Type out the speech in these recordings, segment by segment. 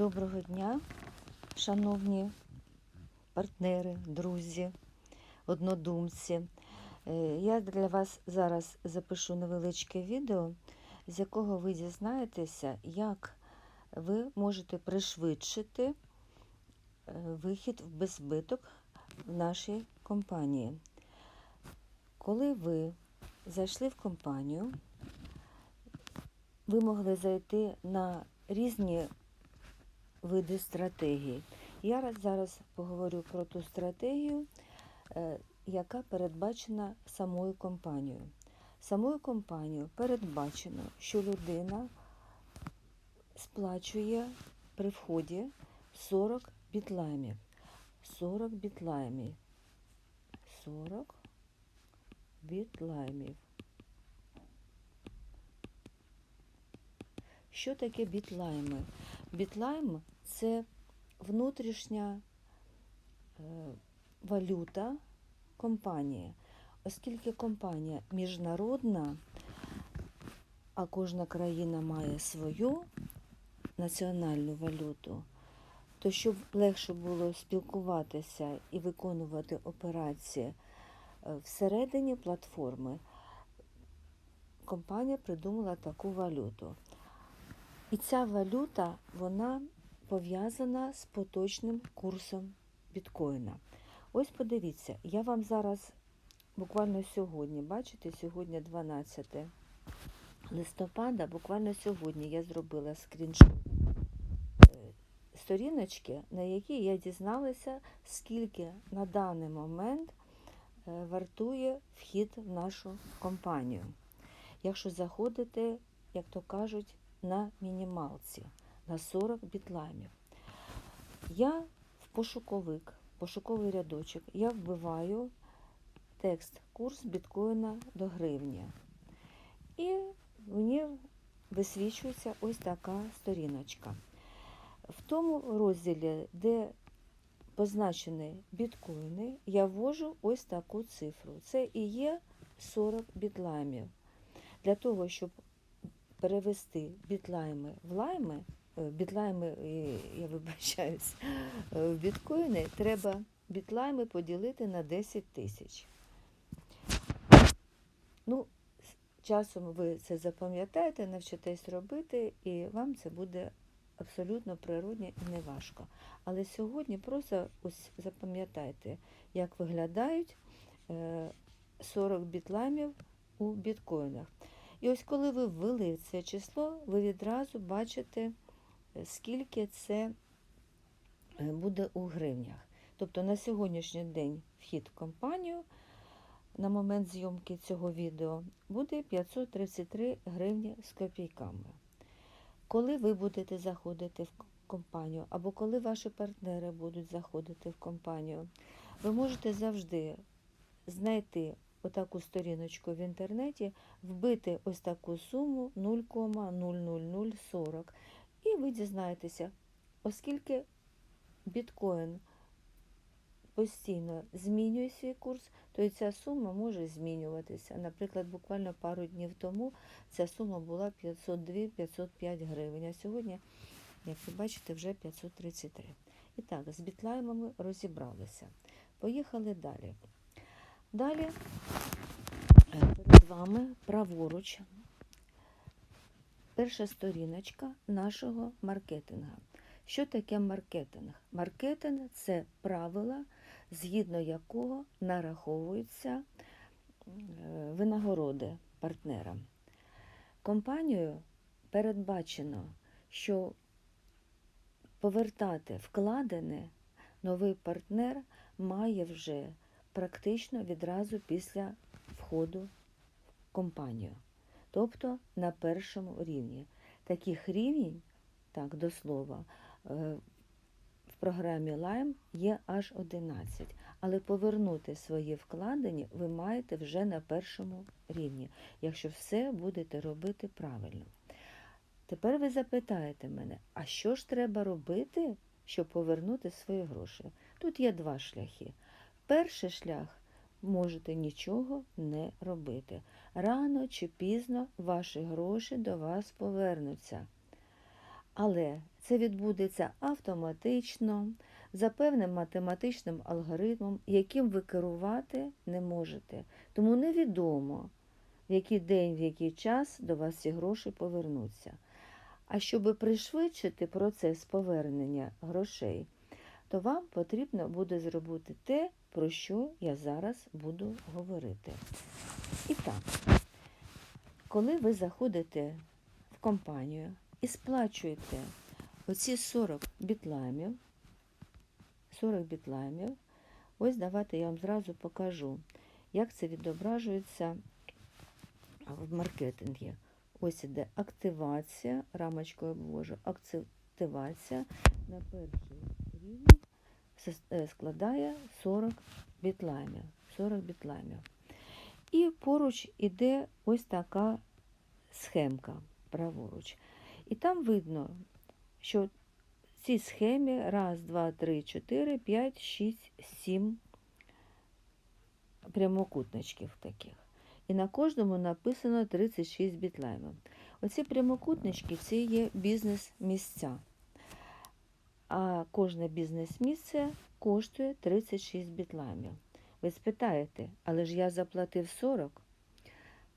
Доброго дня, шановні партнери, друзі, однодумці. Е, Я для вас зараз запишу невеличке відео, з якого ви дізнаєтеся, як ви можете пришвидшити е, вихід в беззбиток в нашій компанії. Коли ви зайшли в компанію, ви могли зайти на різні види стратегій. Я зараз поговорю про ту стратегію, е, яка передбачена самою компанією. Самою компанією передбачено, що людина сплачує при вході 40 бітлаймів. 40 бітлаймів. 40 бітлаймів. Що таке бітлайми? Бітлайм це внутрішня е, валюта компанії. Оскільки компанія міжнародна, а кожна країна має свою національну валюту, то щоб легше було спілкуватися і виконувати операції е, всередині платформи, компанія придумала таку валюту. І ця валюта, вона пов'язана з поточним курсом біткоїна. Ось подивіться, я вам зараз буквально сьогодні, бачите, сьогодні 12 листопада, буквально сьогодні я зробила скріншот е, сторіночки, на якій я дізналася, скільки на даний момент е, вартує вхід в нашу компанію. Якщо заходите, як то кажуть, на мінімалці на 40 бітлаймів. Я в пошуковик, пошуковий рядочок, я вбиваю текст курс біткоїна до гривні. І мені висвічується ось така сторіночка. В тому розділі, де позначені біткоїни, я ввожу ось таку цифру. Це і є 40 бітлаймів. Для того, щоб перевести бітлайми в лайми, е, бітлайми, е, я вибачаюсь, е, в біткоїни, треба бітлайми поділити на 10 тисяч. Ну, часом ви це запам'ятаєте, навчитесь робити, і вам це буде абсолютно природне і не важко. Але сьогодні просто ось запам'ятайте, як виглядають е, 40 бітлаймів у біткоїнах. І ось коли ви ввели це число, ви відразу бачите, е, скільки це е, буде у гривнях. Тобто на сьогоднішній день вхід в компанію на момент зйомки цього відео буде 533 гривні з копійками. Коли ви будете заходити в компанію, або коли ваші партнери будуть заходити в компанію, ви можете завжди знайти отаку сторіночку в інтернеті, вбити ось таку суму 0,00040. І ви дізнаєтеся, оскільки біткоін постійно змінює свій курс, то і ця сума може змінюватися. Наприклад, буквально пару днів тому ця сума була 502-505 гривень, а сьогодні, як ви бачите, вже 533. І так, з бітлаймами розібралися. Поїхали далі. Далі е, перед вами праворуч перша сторіночка нашого маркетинга. Що таке маркетинг? Маркетинг це правила, згідно якого нараховуються е, винагороди партнерам. Компанією передбачено, що повертати вкладене новий партнер має вже практично відразу після входу в компанію, тобто на першому рівні. Таких рівнів, так до слова, е, в програмі Lime є аж 11, але повернути свої вкладені ви маєте вже на першому рівні, якщо все будете робити правильно. Тепер ви запитаєте мене, а що ж треба робити, щоб повернути свої гроші? Тут є два шляхи. Перший шлях можете нічого не робити. Рано чи пізно ваші гроші до вас повернуться. Але це відбудеться автоматично, за певним математичним алгоритмом, яким ви керувати не можете. Тому невідомо, в який день, в який час до вас ці гроші повернуться. А щоб пришвидшити процес повернення грошей, то вам потрібно буде зробити те, про що я зараз буду говорити. І так, коли ви заходите в компанію і сплачуєте оці 40 бітлаймів, 40 бітлаймів, ось давайте я вам зразу покажу, як це відображується в маркетингі. Ось іде активація, рамочкою обвожу, активація на перший рівень е, складає 40 бітлаймів. 40 бітлаймів. І поруч іде ось така схемка праворуч. І там видно, що в цій схемі раз, два, три, чотири, п'ять, шість, сім прямокутничків таких. І на кожному написано 36 бітлаймів. Оці прямокутнички це є бізнес-місця. А кожне бізнес-місце коштує 36 бітлаймів. Ви спитаєте, але ж я заплатив 40?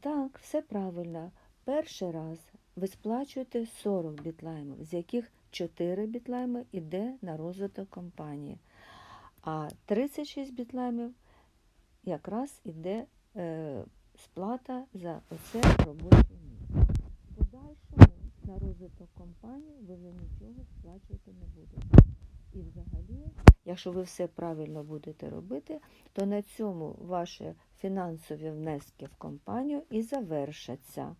Так, все правильно. Перший раз ви сплачуєте 40 бітлаймів, з яких 4 бітлайми йде на розвиток компанії. А 36 бітлаймів якраз іде е, сплата за оце робоче на розвиток компанії ви вже нічого сплачувати не будете. І взагалі, якщо ви все правильно будете робити, то на цьому ваші фінансові внески в компанію і завершаться,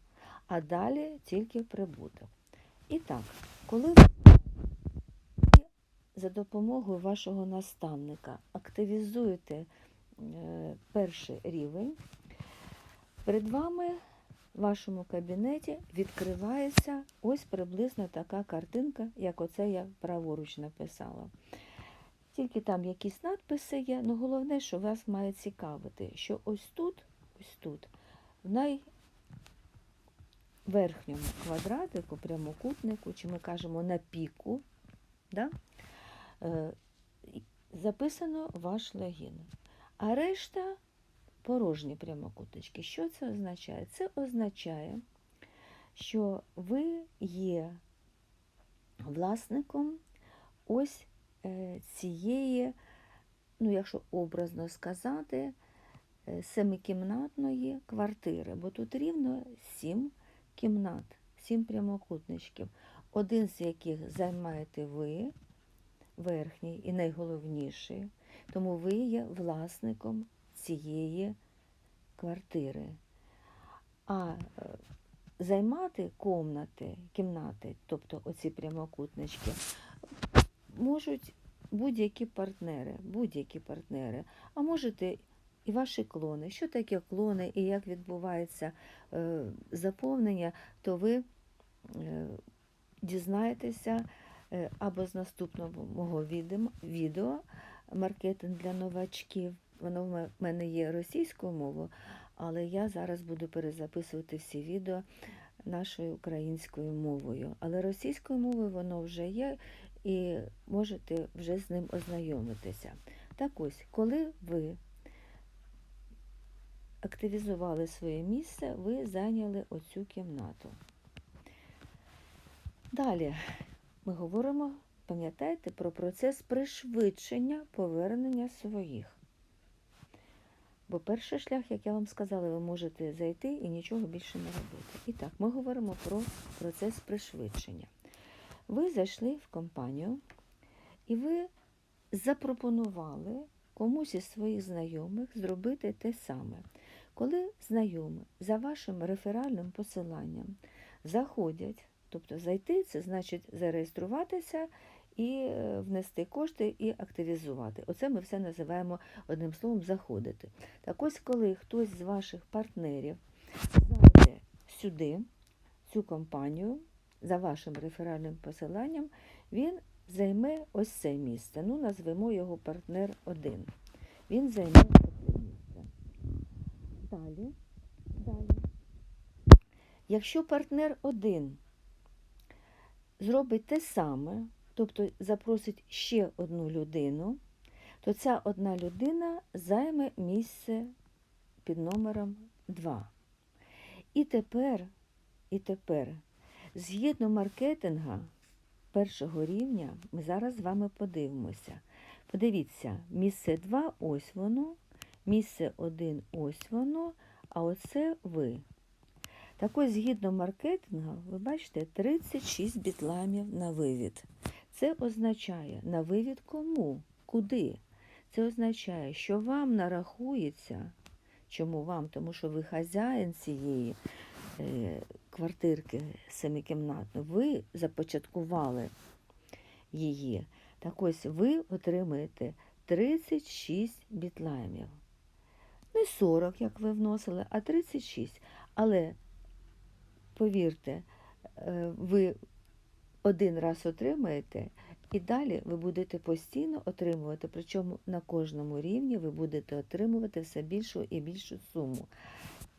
а далі тільки прибуток. І так, коли ви за допомогою вашого наставника активізуєте е, перший рівень, перед вами в вашому кабінеті відкривається ось приблизно така картинка, як оце я праворуч написала. Тільки там якісь надписи є, але головне, що вас має цікавити, що ось тут, ось тут, в найверхньому квадратику, прямокутнику, чи ми кажемо на піку, да, е, записано ваш логін. А решта порожні прямокутнички. Що це означає? Це означає, що ви є власником ось е, цієї, ну, якщо образно сказати, е, семикімнатної квартири, бо тут рівно сім кімнат, сім прямокутничків, один з яких займаєте ви, верхній і найголовніший, тому ви є власником цієї квартири. А е, займати комнати, кімнати, тобто оці прямокутнички, можуть будь-які партнери, будь-які партнери, а можете і ваші клони. Що таке клони і як відбувається е, заповнення, то ви е, дізнаєтеся або з наступного мого відео маркетинг для новачків. Воно в мене є російською мовою, але я зараз буду перезаписувати всі відео нашою українською мовою. Але російською мовою воно вже є, і можете вже з ним ознайомитися. Так ось, коли ви активізували своє місце, ви зайняли оцю кімнату. Далі ми говоримо, пам'ятаєте, про процес пришвидшення повернення своїх. Бо перший шлях, як я вам сказала, ви можете зайти і нічого більше не робити. І так, ми говоримо про процес пришвидшення. Ви зайшли в компанію і ви запропонували комусь із своїх знайомих зробити те саме. Коли знайомі за вашим реферальним посиланням заходять, тобто зайти, це значить зареєструватися і е, внести кошти і активізувати. Оце ми все називаємо одним словом заходити. Так ось, коли хтось з ваших партнерів зайде сюди, цю компанію, за вашим реферальним посиланням, він займе ось це місце. Ну, назвемо його партнер 1. Він займе це місце. Далі, далі. Якщо партнер 1 зробить те саме, тобто запросить ще одну людину, то ця одна людина займе місце під номером 2. І тепер, і тепер, згідно маркетинга першого рівня, ми зараз з вами подивимося. Подивіться, місце 2 ось воно, місце 1 ось воно, а оце ви. Так ось, згідно маркетингу, ви бачите 36 бітламів на вивід. Це означає на вивід кому? Куди? Це означає, що вам нарахується. Чому вам? Тому що ви хазяїн цієї е, квартирки семикімнатної, ви започаткували її. Так ось ви отримаєте 36 бітлаймів. Не 40, як ви вносили, а 36. Але повірте, е, ви один раз отримаєте, і далі ви будете постійно отримувати, причому на кожному рівні ви будете отримувати все більшу і більшу суму.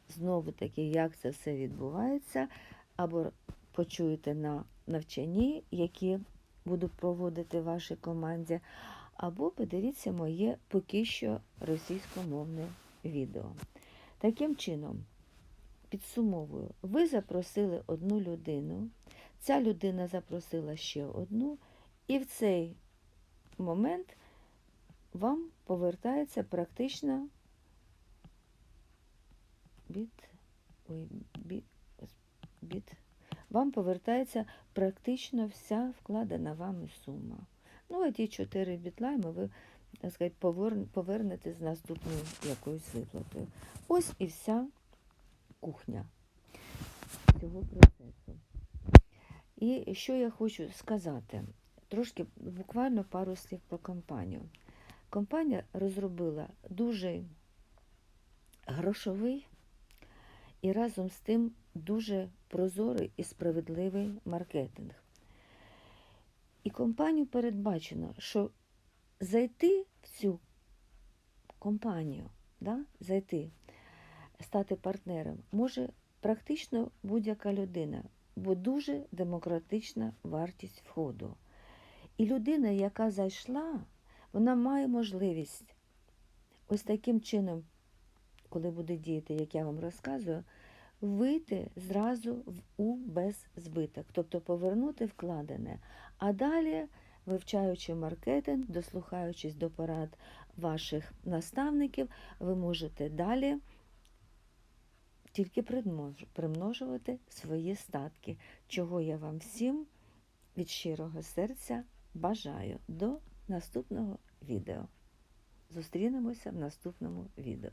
Знову таки, як це все відбувається, або почуєте на навчанні, які буду проводити в вашій команді, або подивіться моє поки що російськомовне відео. Таким чином, підсумовую, ви запросили одну людину, ця людина запросила ще одну, і в цей момент вам повертається практично біт, ой, біт, біт, вам повертається практично вся вкладена вами сума. Ну, а ті 4 бітлайми ви так сказати, повернете з наступною якоюсь виплатою. Ось і вся кухня цього процесу. І що я хочу сказати? Трошки буквально пару слів про компанію. Компанія розробила дуже грошовий і разом з тим дуже прозорий і справедливий маркетинг. І компанію передбачено, що зайти в цю компанію, да, зайти, стати партнером, може практично будь-яка людина, бо дуже демократична вартість входу. І людина, яка зайшла, вона має можливість ось таким чином, коли буде діяти, як я вам розказую, вийти зразу в у без збиток, тобто повернути вкладене. А далі, вивчаючи маркетинг, дослухаючись до порад ваших наставників, ви можете далі тільки примножувати свої статки, чого я вам всім від щирого серця бажаю до наступного відео. Зустрінемося в наступному відео.